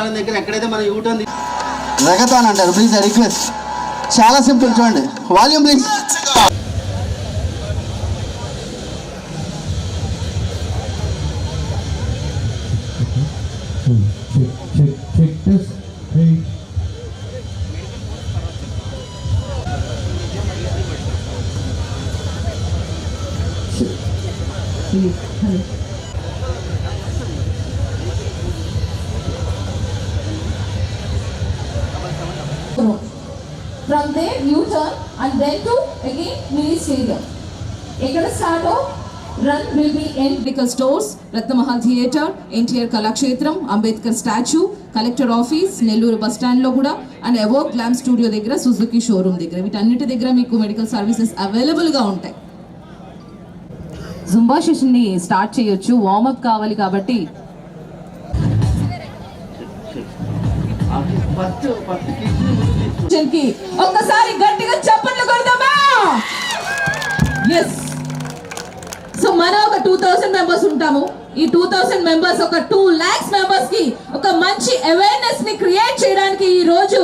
మిరియాల దగ్గర ఎక్కడైతే మన యూటర్న్ రగతాన్ అంటారు ప్లీజ్ రిక్వెస్ట్ చాలా సింపుల్ చూడండి. Volume please and then to again mini stadium. ఎక్కడ start run will be N medical stores Ratnamahal theatre NTR Kalakshetram Ambedkar statue collector office Nellore bus స్టాండ్లో కూడా అండ్ ఎవో గ్లామ్ స్టూడియో దగ్గర Suzuki showroom దగ్గర. వీటన్నిటి దగ్గర మీకు medical services అవైలబుల్గా ఉంటాయి. జుంబా సెషన్ని స్టార్ట్ చేయొచ్చు వార్మప్ కావాలి కాబట్టి. ఫస్ట్ ఫస్ట్ ఫౌండేషన్కి ఒక్కసారి గట్టిగా చప్పట్లు కొడదామా? ఎస్ సో మనం ఒక టూ థౌసండ్ మెంబర్స్ ఉంటాము. ఈ టూ థౌసండ్ మెంబర్స్ ఒక టూ లాక్స్ మెంబర్స్కి ఒక మంచి అవేర్నెస్ని క్రియేట్ చేయడానికి ఈ రోజు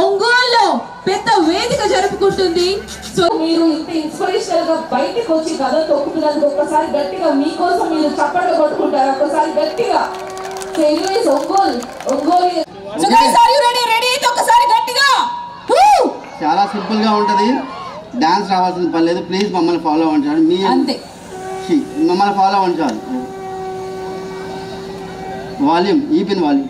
ఒంగోలులో పెద్ద వేదిక జరుపుకుంటుంది. సో మీరు ఇంత ఇన్స్పిరేషనల్గా బయటకు వచ్చి కథ తొక్కుతున్నందుకు ఒక్కసారి గట్టిగా మీకోసం మీరు చప్పట్లు కొట్టుకుంటారు. ఒక్కసారి గట్టిగా. So anyways, Ongole Ongole. చాలా సింపుల్గా ఉంటది. డాన్స్ రావాల్సిన పని లేదు. ప్లీజ్ మమ్మల్ని ఫాలో అవ్వండి మీ అంతే. మమ్మల్ని ఫాలో అవ్వండి చాలు వాల్యూమ్ ఈ పిన్ వాల్యూమ్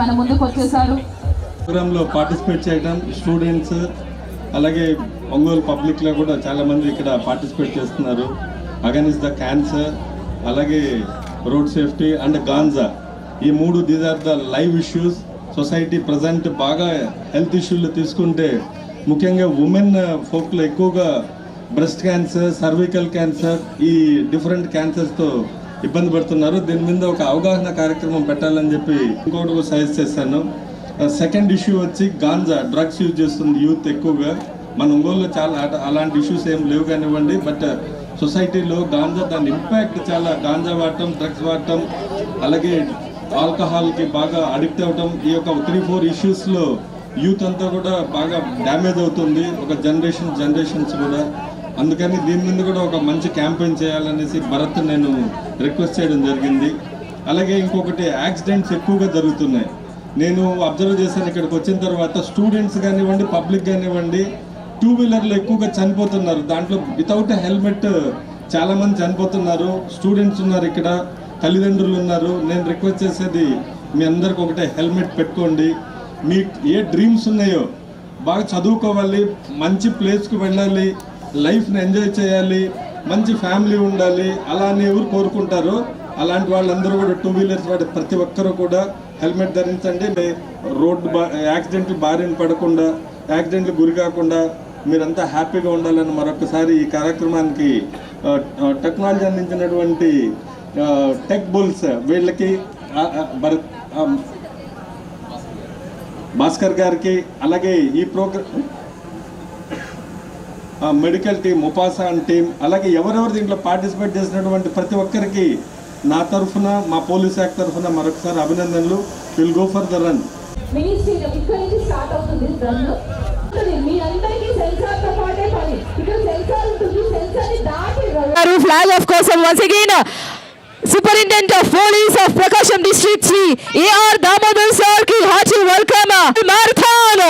మన ముందుకు వచ్చేసారు. ప్రోగ్రాంలో పార్టిసిపేట్ చేయడం స్టూడెంట్స్ అలాగే ఒంగోలు పబ్లిక్లో కూడా చాలామంది ఇక్కడ పార్టిసిపేట్ చేస్తున్నారు. అగనిస్ ద క్యాన్సర్ అలాగే రోడ్ సేఫ్టీ అండ్ గాంజా. ఈ మూడు these are the live issues society present బాగా హెల్త్ ఇష్యూలు తీసుకుంటే ముఖ్యంగా ఉమెన్ ఫోక్లో ఎక్కువగా బ్రెస్ట్ క్యాన్సర్ సర్వికల్ క్యాన్సర్ ఈ డిఫరెంట్ క్యాన్సర్స్తో ఇబ్బంది పడుతున్నారు. దీని మీద ఒక అవగాహన కార్యక్రమం పెట్టాలని చెప్పి ఇంకొకటి సజెస్ట్ చేశాను. సెకండ్ ఇష్యూ వచ్చి గాంజా డ్రగ్స్ యూజ్ చేస్తుంది యూత్ ఎక్కువగా. మన ఒంగోలులో చాలా అట- అలాంటి ఇష్యూస్ ఏం లేవు కానివ్వండి. బట్ సొసైటీలో గాంజా దాని ఇంపాక్ట్ చాలా గాంజా వాడటం డ్రగ్స్ వాడటం అలాగే ఆల్కహాల్కి బాగా అడిక్ట్ అవ్వటం ఈ యొక్క త్రీ ఫోర్ ఇష్యూస్లో యూత్ అంతా కూడా బాగా డ్యామేజ్ అవుతుంది. ఒక జనరేషన్ జనరేషన్స్ కూడా అందుకని దీని మీద కూడా ఒక మంచి క్యాంపెయిన్ చేయాలనేసి భరత్ నేను రిక్వెస్ట్ చేయడం జరిగింది. అలాగే ఇంకొకటి యాక్సిడెంట్స్ ఎక్కువగా జరుగుతున్నాయి. నేను అబ్జర్వ్ చేశాను ఇక్కడికి వచ్చిన తర్వాత స్టూడెంట్స్ కానివ్వండి పబ్లిక్ కానివ్వండి టూ వీలర్లు ఎక్కువగా చనిపోతున్నారు. దాంట్లో వితౌట్ హెల్మెట్ చాలామంది చనిపోతున్నారు. స్టూడెంట్స్ ఉన్నారు ఇక్కడ తల్లిదండ్రులు ఉన్నారు. నేను రిక్వెస్ట్ చేసేది మీ అందరికి ఒకటే హెల్మెట్ పెట్టుకోండి. మీ ఏ డ్రీమ్స్ ఉన్నాయో బాగా చదువుకోవాలి మంచి ప్లేస్కి వెళ్ళాలి. లైఫ్ని ఎంజాయ్ చేయాలి మంచి ఫ్యామిలీ ఉండాలి అలా అని ఎవరు కోరుకుంటారో అలాంటి వాళ్ళందరూ కూడా టూ వీలర్స్ వాడి ప్రతి ఒక్కరూ కూడా హెల్మెట్ ధరించండి. రోడ్డు బా యాక్సిడెంట్లు బారిన పడకుండా యాక్సిడెంట్లు గురి కాకుండా మీరంతా హ్యాపీగా ఉండాలని మరొకసారి ఈ కార్యక్రమానికి టెక్నాలజీ అందించినటువంటి టెక్ బుల్స్ వీళ్ళకి భరత్ భాస్కర్ గారికి అలాగే ఈ program medical team Upasana team అలాగే ఎవరెవరు దీంట్లో పార్టిసిపేట్ చేసినటువంటి ప్రతి ఒక్కరికి నా తరఫున మా పోలీస్ శాఖ తరఫున మరొకసారి అభినందనలు. Will go for the run మినిస్ట్రీలో ఇక్కడ నుంచి స్టార్ట్ అవుతుంది రన్ మీ అందరికీ సెన్సార్తో పాటే పని. ఇక్కడ సెన్సార్ ఉంటుంది సెన్సార్ని దాటి గారు ఫ్లాగ్ ఆఫ్ కోసం once again superintendent of police of Prakasam district Shri A R Damodar సార్కి hearty welcome marathon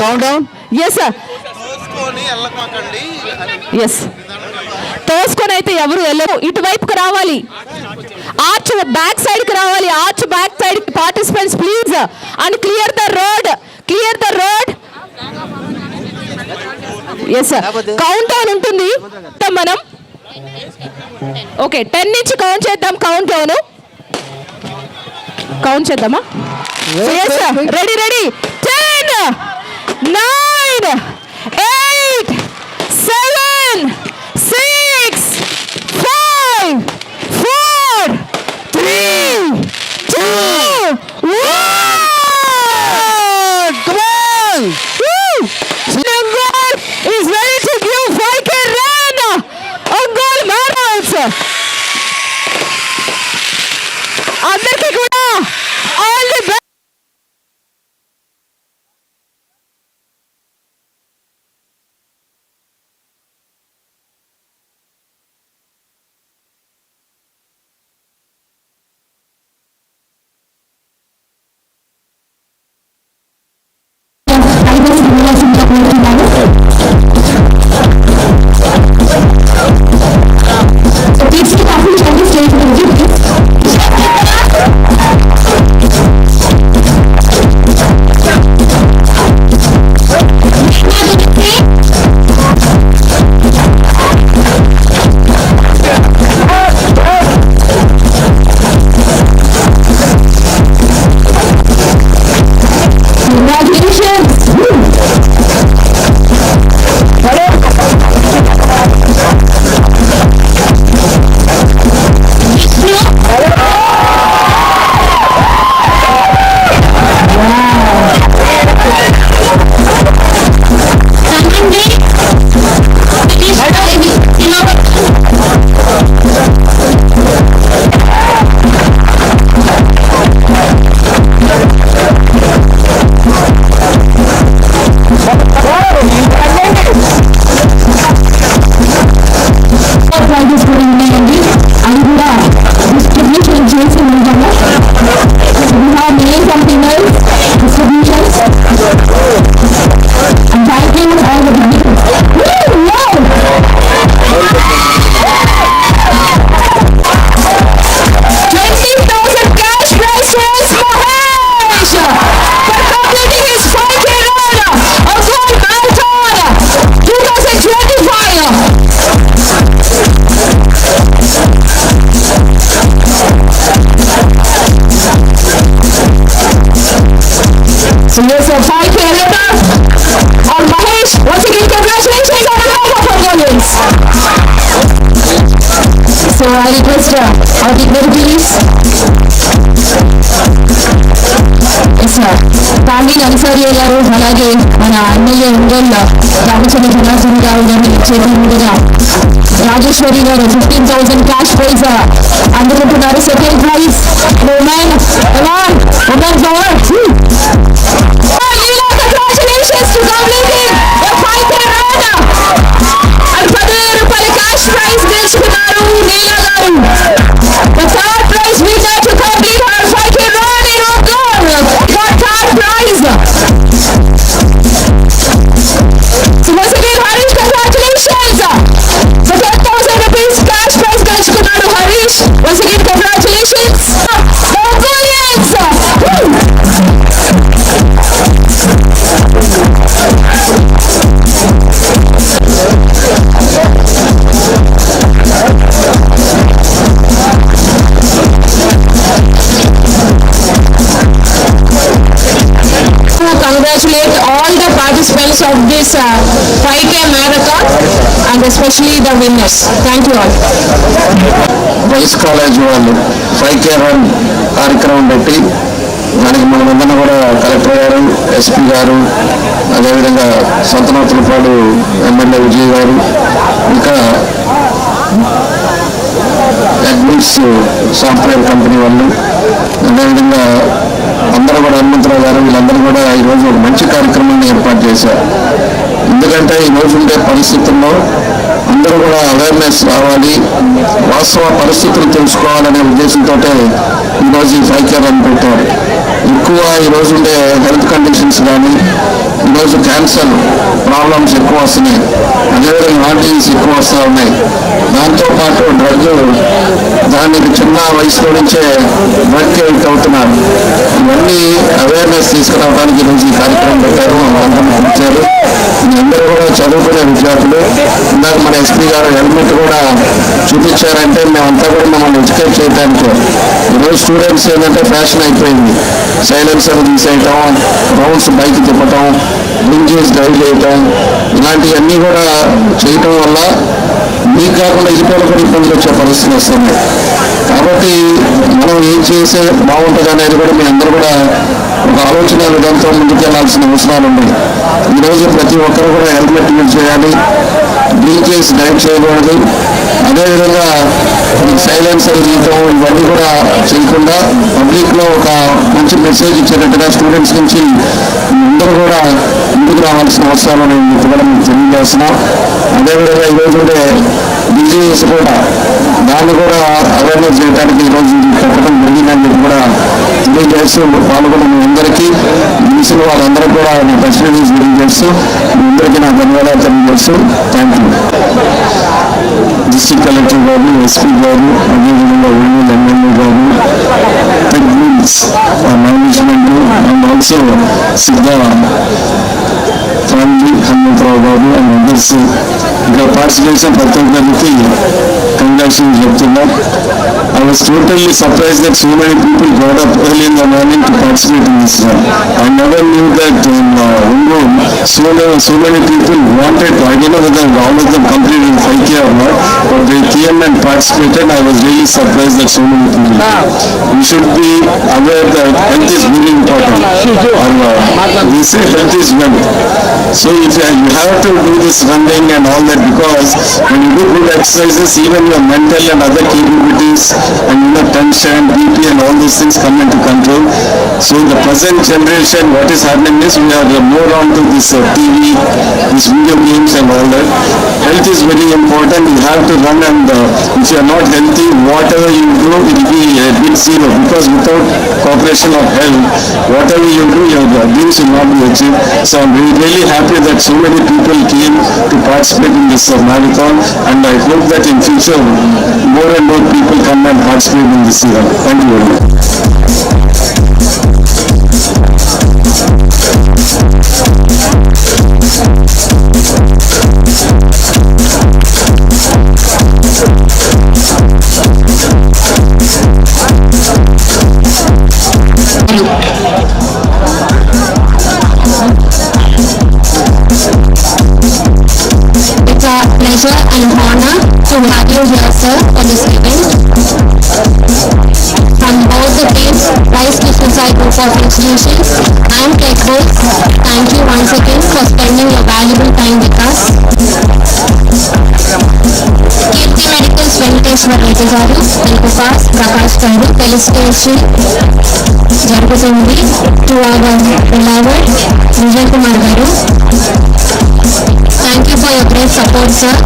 countdown yes sir yes తోసుకొని అయితే ఎవరు వెళ్ళరు. ఇటువైపుకు రావాలి. ఆర్చ్ బ్యాక్ సైడ్కి రావాలి. Arch back side participants please and clear the road clear the road yes sir countdown ఉంటుంది. మనం. ఓకే టెన్ నుంచి కౌంట్ చేద్దాం. కౌంట్ డౌన్ కౌంట్ చేద్దామా ready ready ten nine eight MLA ఉంగల్ Ramachandra Janardhan గారు గారి చేతుల మీదుగా రాజేశ్వరి గారు fifteen thousand cash prize అందుకుంటున్నారు second prize women women women power this uh, 5K marathon and especially the winners. Thank you all. Boys college వాళ్ళు five K run కార్యక్రమం పెట్టి దానికి మనమందరం కూడా కలెక్టర్ గారు ఎస్పీ గారు అదేవిధంగా సంతనోతులపాడు ఎమ్మెల్యే విజయ్ గారు ఇంకా అడ్మిన్స్ సాఫ్ట్వేర్ కంపెనీ వాళ్ళు అదేవిధంగా కూడా గారు వీళ్ళందరూ కూడా ఈరోజు ఒక మంచి కార్యక్రమాన్ని ఏర్పాటు చేశారు. ఎందుకంటే ఈ ఉండే పరిస్థితుల్లో అందరూ కూడా అవేర్నెస్ రావాలి వాస్తవ పరిస్థితులు తెలుసుకోవాలనే ఉద్దేశంతో ఈరోజు ఈ ఫైవ్ అని పెట్టారు ఎక్కువ ఈరోజు ఉండే హెల్త్ కండిషన్స్ కానీ ఈరోజు క్యాన్సర్ ప్రాబ్లమ్స్ ఎక్కువ వస్తున్నాయి. అదేవిధంగా హార్ట్ డిసీజ్ ఎక్కువ వస్తూ ఉన్నాయి. దాంతోపాటు డ్రగ్ దాని చిన్న వయసులో నుంచే డ్రగ్ అవుతున్నారు ఇవన్నీ అవేర్నెస్ తీసుకురావడానికి ఈరోజు ఈ కార్యక్రమం పెట్టారు అందరూ ఇచ్చారు అందరూ కూడా చదువుకునే విద్యార్థులు. ఇందాక మన ఎస్పీ గారు హెల్మెట్ కూడా చూపించారంటే మేమంతా కూడా మమ్మల్ని ఎడ్యుకేట్ చేయడానికి ఈరోజు స్టూడెంట్స్ ఏంటంటే ఫ్యాషన్ అయిపోయింది. సైలెన్సర్ తీసేయటం రౌండ్స్ బైక్ తిప్పటం లింకేజ్ డ్రైవ్ చేయటం ఇలాంటివన్నీ కూడా చేయటం వల్ల మీకు కాకుండా ఇరుకోలు కూడా ఇబ్బందులు వచ్చే పరిస్థితులు వస్తుంది. కాబట్టి మనం ఏం చేస్తే బాగుంటుంది అనేది కూడా మీ అందరూ కూడా ఒక ఆలోచన విధానంతో ముందుకెళ్ళాల్సిన అవసరాలు ఉన్నాయి. ఈరోజు ప్రతి ఒక్కరు కూడా హెల్మెట్ యూజ్ చేయాలి. చేసి డ్రైవ్ చేయకూడదు. అదేవిధంగా సైలెన్సర్ జీవితం ఇవన్నీ కూడా చేయకుండా పబ్లిక్లో ఒక మంచి మెసేజ్ ఇచ్చేటట్టుగా స్టూడెంట్స్ నుంచి అందరూ కూడా ముందుకు రావాల్సిన అవసరాలు నేను కూడా మీకు తెలియజేస్తున్నాం. అదేవిధంగా ఈరోజు ఉండే డిజీజెస్ కూడా దాన్ని కూడా అవేర్నెస్ చేయడానికి ఈరోజు పెట్టడం జరిగిందని చెప్పి కూడా తెలియజేస్తూ పాల్గొన్న మీ అందరికీ తెలిసిన వాళ్ళందరూ కూడా నా ప్రశ్నలు తెలియజేస్తూ మీ అందరికీ నా ధన్యవాదాలు తెలియజేస్తూ థ్యాంక్ యూ డిస్ట్రిక్ట్ కలెక్టర్ గారు ఎస్పీ గారు అదేవిధంగా ఒంగోలు ఎమ్మెల్యే గారు technics management and also Siddha family Hanumantha Rao గారు అండ్ అదర్స్ ఇక్కడ పార్టిసిపేట్ చేసిన ప్రతి ఒక్కరికి కంగ్రాచులేషన్ చెప్తున్నా I was totally surprised that so many people got up early in the morning to participate in this run. I never knew that in uh, Ungol, so, many- so many people wanted, I don't know whether all of them completed 5K or not, but they came and participated. I was really surprised that so many people. did. We should be aware that health is very important. Or, uh, we say health is wealth. So if you you running and all that because when you do good exercises, even your mental and other capabilities and you know tension, BP and all these things come into control. So the present generation, what is happening is we are more on to this uh, TV, these video games and all that. Health is very important. You have to run and uh, if you are not healthy, whatever you do, it will be a big zero because without cooperation of health, whatever you do, your dreams will not be achieved. So I'm really happy that so many people came to participate in this marathon and I hope that in future more and more people come and participate in this event. Thank you very much. Mission Side Group of Institutions and Techbooks, thank you once again for spending your valuable time with us. Keerthi medicals Venkateswara Reddy గారు తెలుగు ప్రకాష్ గారు టెలిస్టేషన్ జరుగుతుంది to our beloved Vijay Kumar గారు thank you for your great support sir